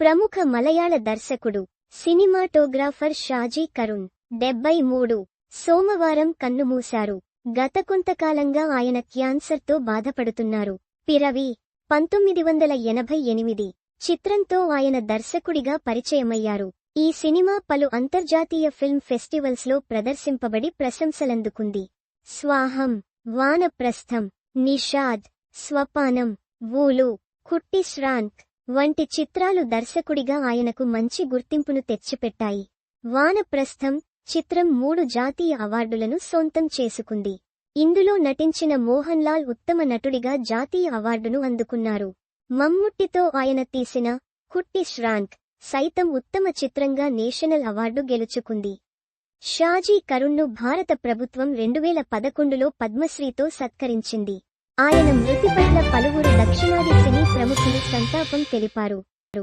ప్రముఖ మలయాళ దర్శకుడు సినిమాటోగ్రాఫర్ షాజీ కరుణ్ డెబ్బై మూడు సోమవారం కన్నుమూశారు. గత కొంతకాలంగా ఆయన క్యాన్సర్తో బాధపడుతున్నారు. పిరవి పంతొమ్మిది వందల ఎనభై ఎనిమిది చిత్రంతో ఆయన దర్శకుడిగా పరిచయమయ్యారు. ఈ సినిమా పలు అంతర్జాతీయ ఫిల్మ్ ఫెస్టివల్స్లో ప్రదర్శింపబడి ప్రశంసలందుకుంది. స్వాహం వానప్రస్థం నిషాద్ స్వపానం వూలు కుట్టి శ్రాంక్ వంటి చిత్రాలు దర్శకుడిగా ఆయనకు మంచి గుర్తింపును తెచ్చిపెట్టాయి. వానప్రస్థం చిత్రం మూడు జాతీయ అవార్డులను సొంతం చేసుకుంది. ఇందులో నటించిన మోహన్ లాల్ ఉత్తమ నటుడిగా జాతీయ అవార్డును అందుకున్నారు. మమ్ముట్టితో ఆయన తీసిన కుట్టి శ్రాంక్ సైతం ఉత్తమ చిత్రంగా నేషనల్ అవార్డు గెలుచుకుంది. షాజీ కరుణ్ను భారత ప్రభుత్వం రెండువేల పదకొండులో పద్మశ్రీతో సత్కరించింది. ఆయన మృతి పట్ల పలువురు దక్షిణాది సినీ ప్రముఖులు సంతాపం తెలిపారు.